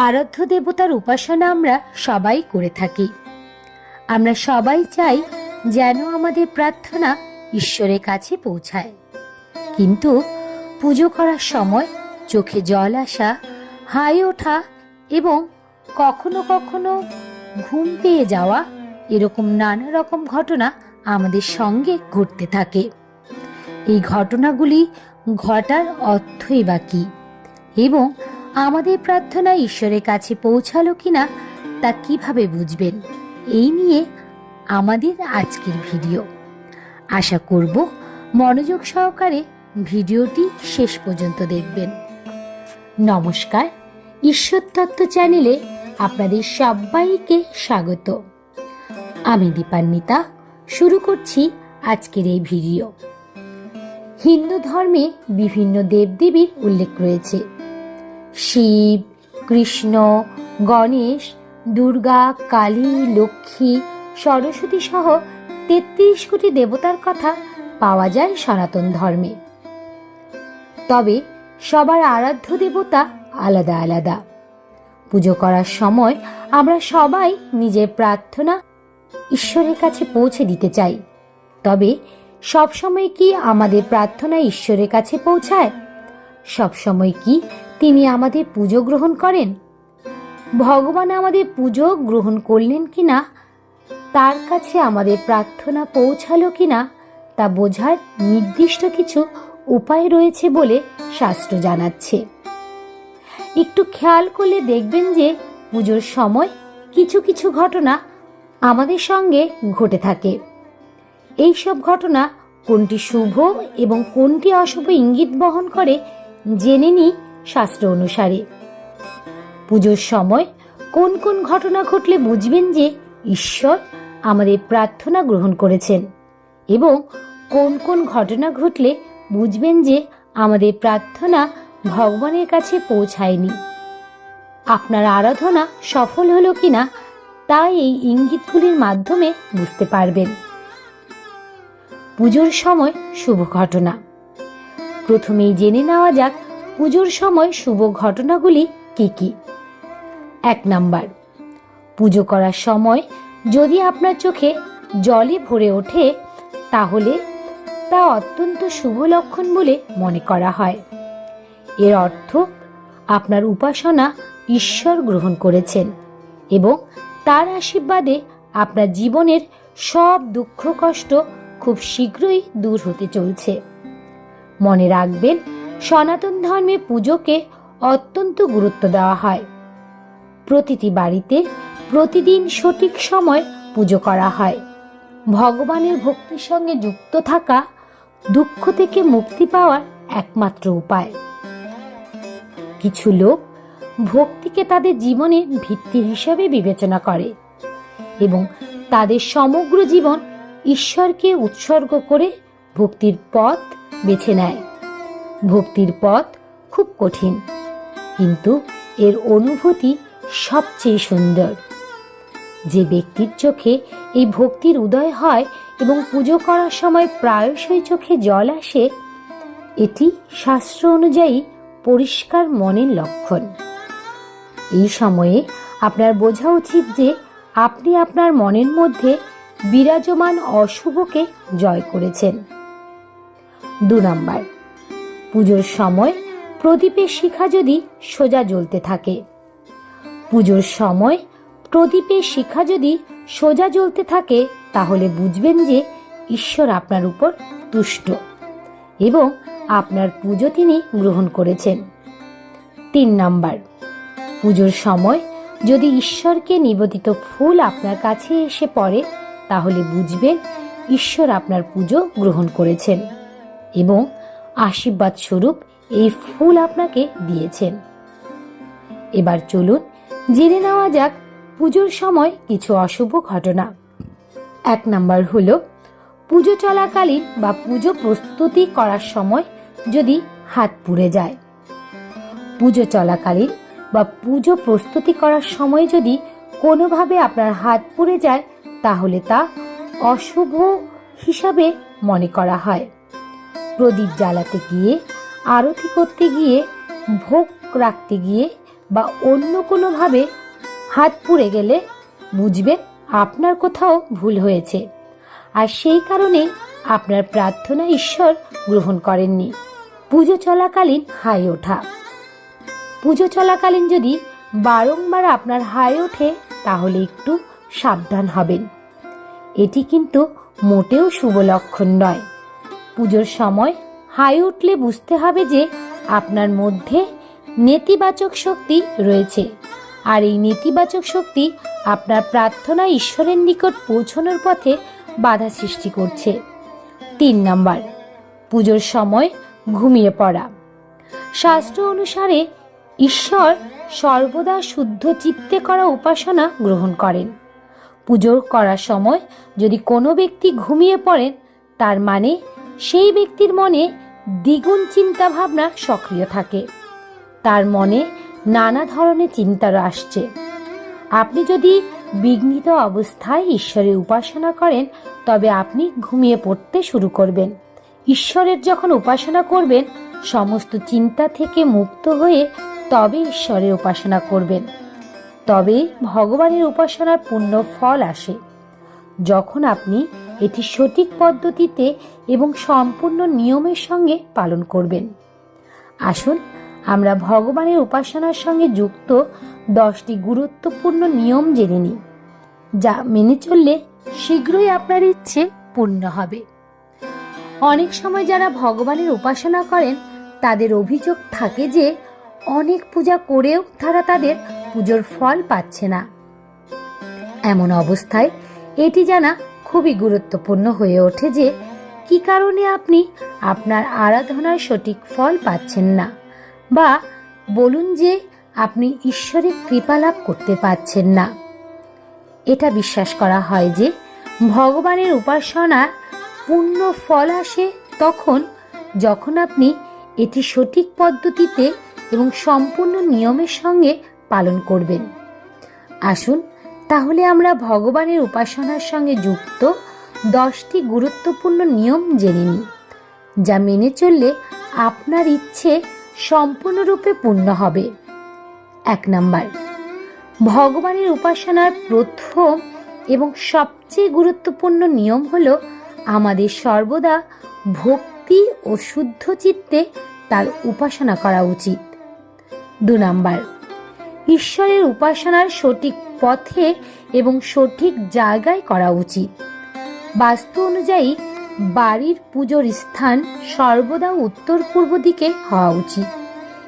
আরাধ্য দেবতার উপাসনা আমরা সবাই করে থাকি। আমরা সবাই চাই যেন আমাদের প্রার্থনা ঈশ্বরের কাছে পৌঁছায়। কিন্তু পুজো করার সময় চোখে জল আসা, হাই ওঠা এবং কখনো কখনো ঘুম পেয়ে যাওয়া এরকম নানা রকম ঘটনা আমাদের সঙ্গে ঘটতে থাকে। এই ঘটনাগুলি ঘটার অর্থই বা এবং আমাদের প্রার্থনা ঈশ্বরের কাছে পৌঁছালো কিনা তা কীভাবে বুঝবেন? এই নিয়ে আমাদের আজকের ভিডিও। আশা করব মনোযোগ সহকারে ভিডিওটি শেষ পর্যন্ত দেখবেন। নমস্কার, ঈশ্বর তত্ত্ব চ্যানেলে আপনাদের সবাইকে স্বাগত। আমি দীপান্বিতা, শুরু করছি আজকের এই ভিডিও। হিন্দু ধর্মে বিভিন্ন দেবদেবীর উল্লেখ রয়েছে। শিব, কৃষ্ণ, গণেশ, দুর্গা, কালী, লক্ষ্মী, সরস্বতী সহ তেত্রিশ কোটি দেবতার কথা পাওয়া যায় সনাতন ধর্মে। তবে সবার আরাধ্য দেবতা আলাদা আলাদা। পুজো করার সময় আমরা সবাই নিজের প্রার্থনা ঈশ্বরের কাছে পৌঁছে দিতে চাই। তবে সবসময় কি আমাদের প্রার্থনা ঈশ্বরের কাছে পৌঁছায়? সবসময় কি তিনি আমাদের পুজো গ্রহণ করেন? ভগবান আমাদের পুজো গ্রহণ করলেন কি না তার কাছে আমাদের প্রার্থনা পৌঁছালো কি না তা বোঝার নির্দিষ্ট কিছু উপায় রয়েছে বলে শাস্ত্র জানাচ্ছে। একটু খেয়াল করলে দেখবেন যে পুজোর সময় কিছু কিছু ঘটনা আমাদের সঙ্গে ঘটে থাকে। এই সব ঘটনা কোনটি শুভ এবং কোনটি অশুভ ইঙ্গিত বহন করে, জেনে নিই শাস্ত্র অনুসারে। পুজোর সময় কোন কোন ঘটনা ঘটলে বুঝবেন যে ঈশ্বর আমাদের প্রার্থনা গ্রহণ করেছেন এবং কোন কোন ঘটনা ঘটলে বুঝবেন যে আমাদের প্রার্থনা ভগবানের কাছে পৌঁছায়নি। আপনার আরাধনা সফল হলো কিনা তা এই ইঙ্গিতগুলির মাধ্যমে বুঝতে পারবেন। পুজোর সময় শুভ ঘটনা। প্রথমেই জেনে নেওয়া যাক পুজোর সময় শুভ ঘটনাগুলি কি কি? এক নাম্বার, পুজো করার সময় যদি আপনার চোখে জলে ভরে ওঠে, তাহলে তা অত্যন্ত শুভ লক্ষণ বলে মনে করা হয়। এর অর্থ, আপনার উপাসনা ঈশ্বর গ্রহণ করেছেন এবং তার আশীর্বাদে আপনার জীবনের সব দুঃখ কষ্ট খুব শীঘ্রই দূর হতে চলছে। মনে রাখবেন সনাতন ধর্মে পুজোকে অত্যন্ত গুরুত্ব দেওয়া হয়। প্রতিটি বাড়িতে প্রতিদিন সঠিক সময় পুজো করা হয়। ভগবানের ভক্তির সঙ্গে যুক্ত থাকা দুঃখ থেকে মুক্তি পাওয়ার একমাত্র উপায়। কিছু লোক ভক্তিকে তাদের জীবনের ভিত্তি হিসাবে বিবেচনা করে এবং তাদের সমগ্র জীবন ঈশ্বরকে উৎসর্গ করে ভক্তির পথ বেছে নেয়। ভক্তির পথ খুব কঠিন, কিন্তু এর অনুভূতি সবচেয়ে সুন্দর। যে ব্যক্তির চোখে এই ভক্তির উদয় হয় এবং পুজো করার সময় প্রায়শই চোখে জল আসে, এটি শাস্ত্র অনুযায়ী পরিষ্কার মনের লক্ষণ। এই সময়ে আপনার বোঝা উচিত যে আপনি আপনার মনের মধ্যে বিরাজমান অশুভকে জয় করেছেন। দু নাম্বার পুজোর সময় প্রদীপের শিখা যদি সোজা জ্বলতে থাকে। পুজোর সময় প্রদীপের শিখা যদি সোজা জ্বলতে থাকে, তাহলে বুঝবেন যে ঈশ্বর আপনার উপর তুষ্ট এবং আপনার পুজো তিনি গ্রহণ করেছেন। তিন নাম্বার, পুজোর সময় যদি ঈশ্বরকে নিবেদিত ফুল আপনার কাছে এসে পড়ে, তাহলে বুঝবেন ঈশ্বর আপনার পুজো গ্রহণ করেছেন এবং আশীর্বাদ স্বরূপ এই ফুল আপনাকে দিয়েছেন। এবার চলুন, জেনে নেওয়া যাক পুজোর সময় কিছু অশুভ ঘটনা। এক নাম্বার হলো, পুজো চলাকালীন বা পুজো প্রস্তুতি করার সময় যদি হাত পুড়ে যায়। পুজো চলাকালীন বা পুজো প্রস্তুতি করার সময় যদি কোনোভাবে আপনার হাত পুড়ে যায়, তাহলে তা অশুভ হিসাবে মনে করা হয়। প্রদীপ জ্বালাতে গিয়ে, আরতি করতে গিয়ে, ভোগ রাখতে গিয়ে বা অন্য কোনোভাবে হাত পুড়ে গেলে বুঝবেন আপনার কোথাও ভুল হয়েছে। আর সেই কারণে আপনার প্রার্থনা ঈশ্বর গ্রহণ করেননি। পুজো চলাকালীন হাই ওঠা। পুজো চলাকালীন যদি বারংবার আপনার হাই ওঠে, তাহলে একটু সাবধান হবেন। এটি কিন্তু মোটেও শুভ লক্ষণ নয়। পুজোর সময় হাই উঠলে বুঝতে হবে যে আপনার মধ্যে নেতিবাচক শক্তি রয়েছে। আর এই নেতিবাচক শক্তি আপনার প্রার্থনা ঈশ্বরের নিকট পৌঁছানোর পথে বাধা সৃষ্টি করছে। তিন নাম্বার, পুজোর সময় ঘুমিয়ে পড়া। শাস্ত্র অনুসারে ঈশ্বর সর্বদা শুদ্ধ চিত্তে করা উপাসনা গ্রহণ করেন। পুজো করার সময় যদি কোনো ব্যক্তি ঘুমিয়ে পড়েন, তার মানে সেই ব্যক্তির মনে দ্বিগুণ চিন্তা ভাবনা সক্রিয় থাকে। তার মনে নানা ধরনের চিন্তা আসছে। আপনি যদি বিঘ্নিত অবস্থায় ঈশ্বরের উপাসনা করেন, তবে আপনি ঘুমিয়ে পড়তে শুরু করবেন। ঈশ্বরের যখন উপাসনা করবেন, সমস্ত চিন্তা থেকে মুক্ত হয়ে তবে ঈশ্বরের উপাসনা করবেন। তবে ভগবানের উপাসনার পূর্ণ ফল আসে। যখন আপনি এটি সঠিক পদ্ধতিতে এবং সম্পূর্ণ নিয়মের সঙ্গে পালন করবেন। আসুন, আমরা ভগবানের উপাসনার সঙ্গে যুক্ত দশটি গুরুত্বপূর্ণ নিয়ম জেনে নিই, যা মেনে চললে শীঘ্রই আপনার ইচ্ছে পূর্ণ হবে। অনেক সময় যারা ভগবানের উপাসনা করেন, তাদের অভিযোগ থাকে যে অনেক পূজা করেও তারা তাদের পুজোর ফল পাচ্ছে না। এমন অবস্থায় এটি জানা খুবই গুরুত্বপূর্ণ হয়ে ওঠে যে কি কারণে আপনি আপনার আরাধনার সঠিক ফল পাচ্ছেন না বা বলুন যে আপনি ঈশ্বরের কৃপা লাভ করতে পারছেন না। এটা বিশ্বাস করা হয় যে ভগবানের উপাসনার পূর্ণ ফল আসে তখন যখন আপনি এটি সঠিক পদ্ধতিতে এবং সম্পূর্ণ নিয়মের সঙ্গে পালন করবেন। আসুন তাহলে আমরা ভগবানের উপাসনার সঙ্গে যুক্ত দশটি গুরুত্বপূর্ণ নিয়ম জেনে নিই, যা মেনে চললে আপনার ইচ্ছে সম্পূর্ণরূপে পূর্ণ হবে। এক নাম্বার, ভগবানের উপাসনার প্রথম এবং সবচেয়ে গুরুত্বপূর্ণ নিয়ম হল আমাদের সর্বদা ভক্তি ও শুদ্ধ চিত্তে তার উপাসনা করা উচিত। দু নাম্বার, ঈশ্বরের উপাসনার সঠিক পথে এবং সঠিক জায়গায় করা উচিত। বাস্তু অনুযায়ী, বাড়ির পুজোর স্থান সর্বদা উত্তর পূর্ব দিকে হওয়া উচিত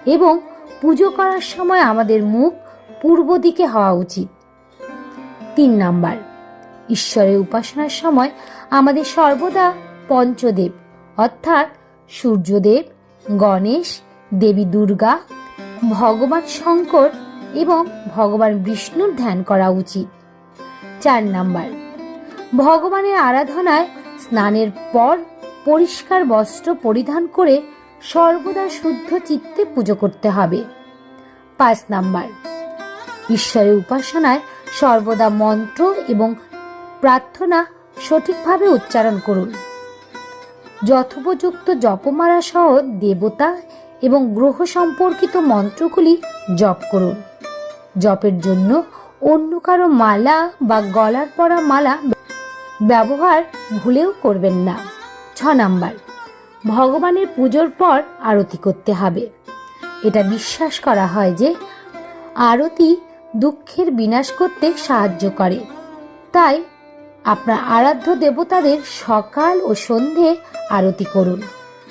এবং পুজো করার সময় আমাদের মুখ পূর্ব দিকে হওয়া উচিত। তিন নাম্বার, ঈশ্বরের উপাসনার সময় আমাদের সর্বদা পঞ্চদেব, অর্থাৎ সূর্যদেব, গণেশ, দেবী দুর্গা, ভগবান শঙ্কর এবং ভগবান বিষ্ণুর ধ্যান করা উচিত। চার নাম্বার। ভগবানের আরাধনায় স্নানের পর পরিষ্কার বস্ত্র পরিধান করে সর্বদা শুদ্ধ চিত্তে পুজো করতে হবে। পাঁচ নাম্বার। ঈশ্বরের উপাসনায় সর্বদা মন্ত্র এবং প্রার্থনা সঠিকভাবে উচ্চারণ করুন। যথোপযুক্ত জপমালা সহ দেবতা এবং গ্রহ সম্পর্কিত মন্ত্রগুলি জপ করুন। জপের জন্য অন্য কারও মালা বা গলার পরা মালা ব্যবহার ভুলেও করবেন না। ছ নাম্বার, ভগবানের পুজোর পর আরতি করতে হবে। এটা বিশ্বাস করা হয় যে আরতি দুঃখের বিনাশ করতে সাহায্য করে। তাই আপনার আরাধ্য দেবতাদের সকাল ও সন্ধে আরতি করুন।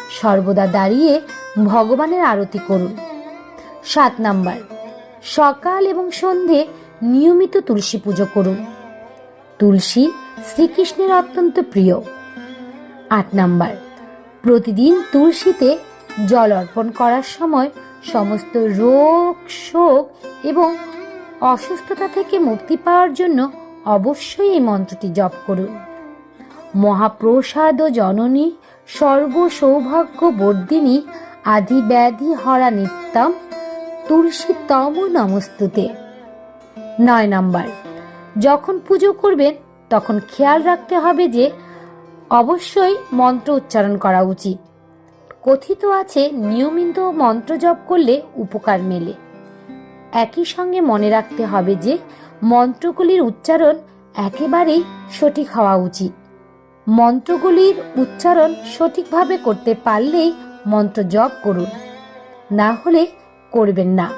সর্বদা দাঁড়িয়ে ভগবানের আরতি করুন। সাত নাম্বার সকাল এবং সন্ধে নিয়মিত তুলসী পুজো করুন। তুলসী শ্রীকৃষ্ণের অত্যন্ত প্রিয়। আট নাম্বার, প্রতিদিন তুলসীতে জল অর্পণ করার সময় সমস্ত রোগ, শোক এবং অসুস্থতা থেকে মুক্তি পাওয়ার জন্য অবশ্যই এই মন্ত্রটি জপ করুন। মহাপ্রসাদ ও জননী সর্ব সৌভাগ্য, বর্ধিনী আদি ব্যাধি, হরা, নিত্যম তুলসী তম নমস্তুতে। নয় নম্বর, যখন পুজো করবেন, তখন খেয়াল রাখতে হবে যে, অবশ্যই মন্ত্র উচ্চারণ করা উচিত। কথিত আছে, নিয়মিত মন্ত্র জপ করলে উপকার মেলে। একই সঙ্গে মনে রাখতে হবে যে, মন্ত্রগুলির উচ্চারণ একেবারেই সঠিক হওয়া উচিত। মন্ত্রগুলির উচ্চারণ সঠিকভাবে করতে পারলেই মন্ত্র জপ করুন। না হলে করবেন না।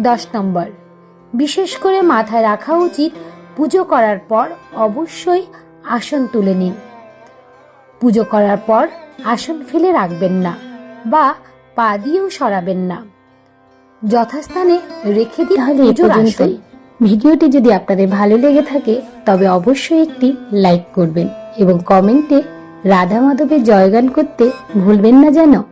দশ নম্বর। বিশেষ করে মাথায় রাখা উচিত পুজো করার পর অবশ্যই আসন তুলে নিন। পুজো করার পর আসন ফেলে রাখবেন না বা পা দিয়েও সরাবেন না। যথাস্থানে রেখে দিন তাহলে আসন। ভিডিওটি যদি আপনাদের ভালো লেগে থাকে তবে অবশ্যই একটি লাইক করবেন এবং কমেন্টে রাধা মাধবের জয়গান করতে ভুলবেন না যেন।